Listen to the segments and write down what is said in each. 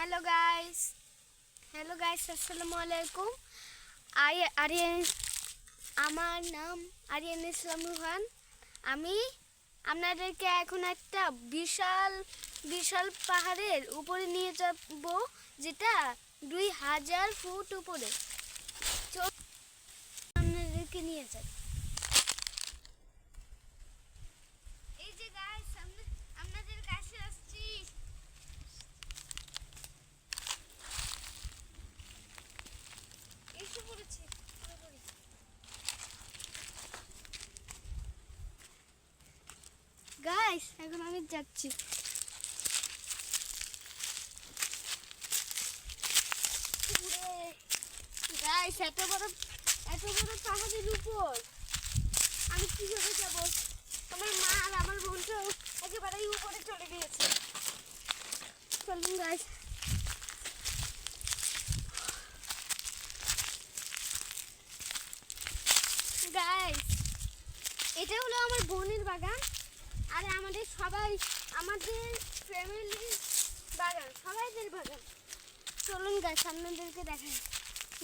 Hello guys hello guys আসসালামু আলাইকুম I Aryan আমার নাম আরিয়ান ইসলাম রুহান আমি আপনাদেরকে এখন একটা বিশাল বিশাল পাহাড়ের উপরে নিয়ে যাব, যেটা দুই হাজার ফুট উপরে। আপনাদেরকে নিয়ে যাই এই যে গাইস আপনাদের কাছে আসছি এসে পড়েছে পুরোপুরি। গাইস এখন আমি যাচ্ছি। গাইস এত বড় এত বড় পাহাড়ের উপর। আমি কীভাবে যাব? আমার মা আর আমার বোনটা একেবারেই উপরে চলে গিয়েছে। চলুন গাইস গাইস এটা হলো আমার বোনের বাগান। আর আমাদের সবাই আমাদের ফ্যামিলির বাগান সবাইদের বাগান। চলুন গাছ আপনাদেরকে দেখাই।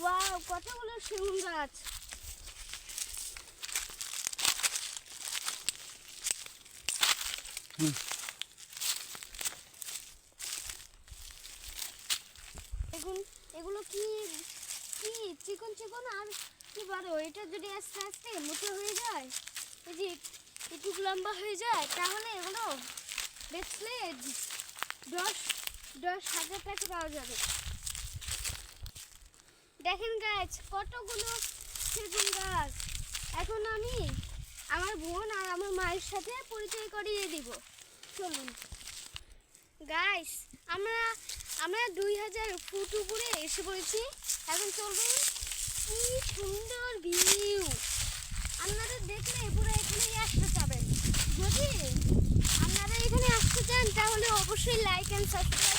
ওয়াও কতগুলো সেগুন গাছ। এগুলো এগুলো কি কি চিকন চিকন আর কি বড়? এটা যদি আস্তে আস্তে মোটা হয়ে যায় এই যে এটুকু লম্বা হয়ে যায়, তাহলে এগুলো বেচলে দশ দশ হাজার টাকা পাওয়া যাবে। দেখেন গাছ কতগুলো সেগুন গাছ। এখন আমি আমার বোন আর আমার মায়ের সাথে পরিচয় করিয়ে দিব। চলুন। গাইস আমরা আমরা দুই হাজার ফুট উপরে এসে পড়েছি। এখন চলবে কি সুন্দর ভিউ আপনারা দেখলে পুরো এখানেই আসতে যাবেন যদি আপনারা এখানে আসতে চান তাহলে অবশ্যই লাইক অ্যান্ড সাবস্ক্রাইব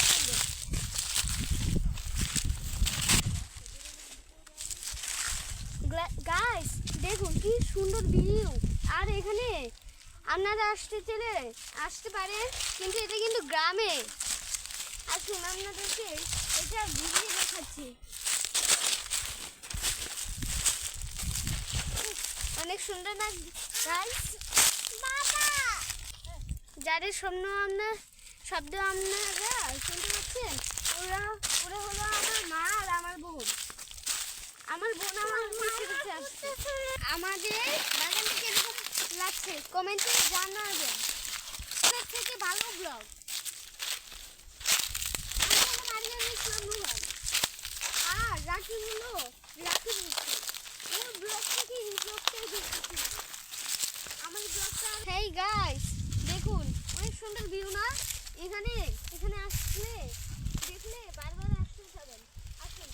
গাইস দেখুন কি সুন্দর ভিউ আর এখানে আপনারা আসতে চলে আসতে পারেন কিন্তু এটা কিন্তু গ্রামে। আসুন, আপনাদেরকে এটা ঘুরিয়ে দেখাচ্ছি। অনেক সুন্দর না গাইস বাবা! যাদের স্বপ্ন আপনার শব্দ আপনারা শুনতে পাচ্ছেন? ওরা ওরা হলো আমার মা আর আমার বোন। আমার বোন আমার পিছে আমাদের বাগান থেকে এরকম লাগছে। কমেন্টে জানাবেন। থেকে ভালো ব্লগ আর রাখি হলো রাখি বলছি ব্লগ থেকে আমার ব্লগটা হেই গাইস দেখুন, অনেক সুন্দর ভিউ না? এখানে এখানে আসলে দেখলে বারবার আসতে যাবেন আসুন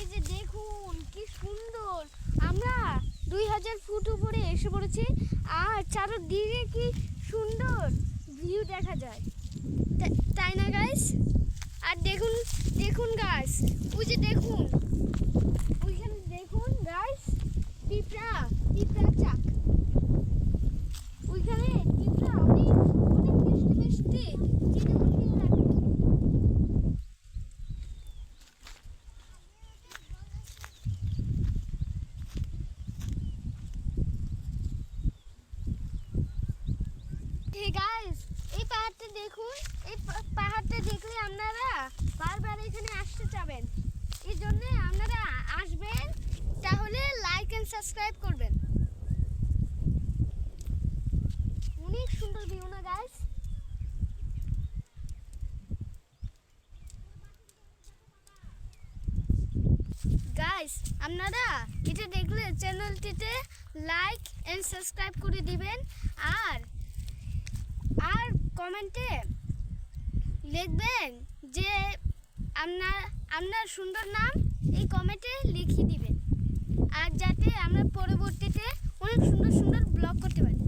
এই যে দেখুন, কি সুন্দর। আমরা দুই হাজার ফুট উপরে এসে পড়েছি, আর চারদিকে কি সুন্দর ভিউ দেখা যায়। তাই না গাইস আর দেখুন দেখুন গাইস ওই যে দেখুন, ওইখানে দেখুন গাইস পিঁপড়া পিঁপড়া এই পাহাড়টা দেখুন, এই পাহাড়টা দেখলে আপনারা বারবার এখানে আসতে চাবেন। এই জন্য আপনারা আসবেন, তাহলে সাবস্ক্রাইব করবেন। অনেক সুন্দর ভিউ না গাইস গাইস আপনারা এটা দেখলে চ্যানেলটিতে লাইক এন্ড সাবস্ক্রাইব করে দিবেন, আর আর কমেন্টে লিখবেন যে আপনার আপনার সুন্দর নাম এই কমেন্টে লিখিয়ে দিবেন। আর যাতে আমরা পরবর্তীতে অনেক সুন্দর সুন্দর ব্লগ করতে পারি।